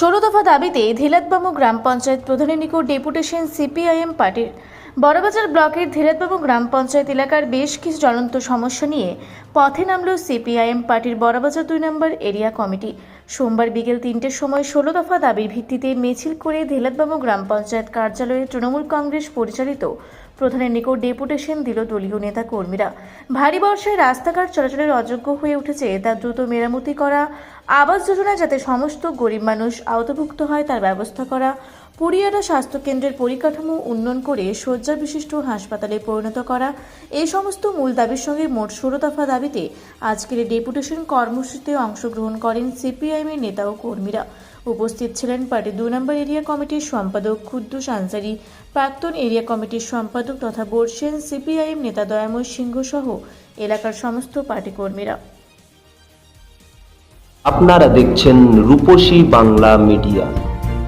ষোলো দফা দাবিতে ধিলাতবামু গ্রাম পঞ্চায়েত প্রধানের নিকট ডেপুটেশন সিপিআইএম পার্টির বড়বাজার ব্লকের ধীরাতবাবু গ্রাম পঞ্চায়েত এলাকার বেশ কিছু জ্বলন্ত সমস্যা নিয়ে পথে নামল সিপিআইএম পার্টির বড়বাজার দুই নম্বর এরিয়া কমিটি। সোমবার বিকেল তিনটের সময় ষোলো দফা দাবির ভিত্তিতে মিছিল করে ধীলাতবাবু গ্রাম পঞ্চায়েত কার্যালয়ে তৃণমূল কংগ্রেস পরিচালিত প্রধানের নিকট ডেপুটেশন দিল দলীয় নেতা কর্মীরা ভারী বর্ষায় রাস্তাঘাট চলাচলের অযোগ্য হয়ে উঠেছে তা দ্রুত মেরামতি করা, আবাস যোজনা যাতে সমস্ত গরিব মানুষ আওতাভুক্ত হয় তার ব্যবস্থা করা পুরিয়ারা স্বাস্থ্যকেন্দ্রের পরিকাঠামো উন্নয়ন করে শয্যা বিশিষ্ট হাসপাতালে পরিণত করা। এই সমস্ত মূল দাবির সঙ্গে মোট ষোলো দফা দাবিতে আজকের ডেপুটেশন কর্মসূচিতে অংশগ্রহণ করেন সিপিআইএমের নেতা ও কর্মীরা। উপস্থিত ছিলেন পার্টির দুই নম্বর এরিয়া কমিটির সম্পাদক খুদ্দুস আনসারি প্রাক্তন এরিয়া কমিটির সম্পাদক তথা বর্ষিয়ান সিপিআইএম নেতা দয়াময় সিংহ সহ এলাকার সমস্ত পার্টি কর্মীরা। আপনারা দেখছেন রূপসী বাংলা মিডিয়া।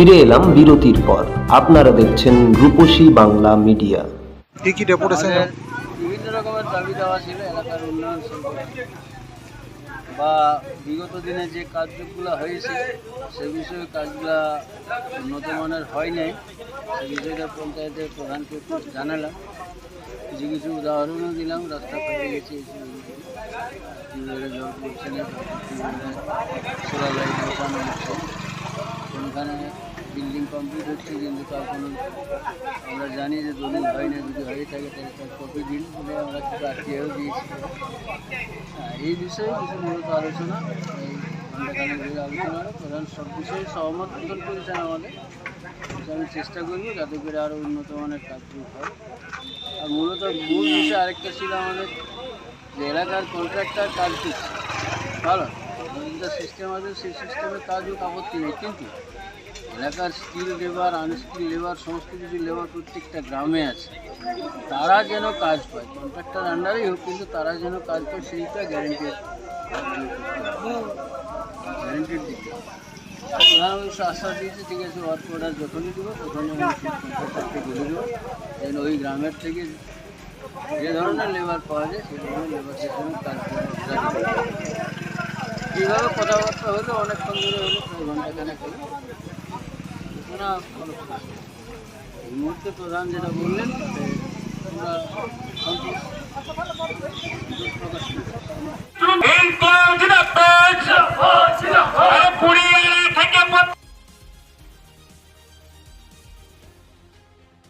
ফিরে এলাম বিরতির পর। আপনারা দেখছেন রূপসী বাংলা মিডিয়া। কি কি ডেপুটেশন বিভিন্ন রকমের দাবি দেওয়া ছিল এলাকার উন্নয়ন সম্পর্কে। বা বিগত দিনে যে কাজগুলো হয়েছে সে বিষয়ে কাজগুলো উন্নত মানের হয় নাই। সে বিষয়টা পঞ্চায়েতের প্রধানকে একটু জানালাম। কিছু কিছু উদাহরণও দিলাম রাস্তা ফেলে গেছে জল পড়ছে না সোলার বিল্ডিং কমপ্লিট হচ্ছে কিন্তু তার কোনো আমরা জানি যে দলিল হয় না যদি হয়ে থাকে তাহলে তার কপি দিন বলে আমরা কিছু আটকেও দিয়েছি। হ্যাঁ, এই বিষয়ে কিছু মূলত আলোচনা এই আলোচনা প্রধান সব বিষয়ে সহমত পোষণ করেছেন আমাদের। আমি চেষ্টা করব যাতে করে আরও উন্নত মানের কাজগুলো হয় আর মূলত মূল বিষয় আরেকটা ছিল আমাদের যে এলাকার কন্ট্রাক্টর কাজ করছে। ভালো সিস্টেম আছে সেই সিস্টেমে কাজও আপত্তি নেই। কিন্তু এলাকার স্কিল লেবার আনস্কিল লেবার সমস্ত কিছু লেবার প্রত্যেকটা গ্রামে আছে। তারা যেন কাজ পায় কন্ট্রাক্টর আন্ডারেই হোক, কিন্তু তারা যেন কাজ পায়, সেইটা গ্যারেন্টেড গ্যারেন্টেড দিতে হবে। প্রধান অবশ্য আশ্বাস দিয়েছে, ঠিক আছে ওয়ার্ক অর্ডার যখনই দেবো, তখনই আমি কন্ট্রাক্টরকে বলে দেবো। যেন ওই গ্রামের থেকে যে ধরনের লেবার পাওয়া যায়, সেই ধরনের লেবার সেখানে কাজ কীভাবে কথাবার্তা হলো, অনেকক্ষণ ধরে হলো, প্রায় ঘন্টাখানেক হলো। মুহূর্তে প্রধান যেটা বললেন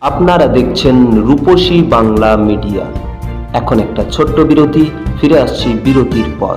আপনারা দেখছেন রূপসী বাংলা মিডিয়া। এখন একটা ছোট্ট বিরতি, ফিরে আসছি বিরতির পর।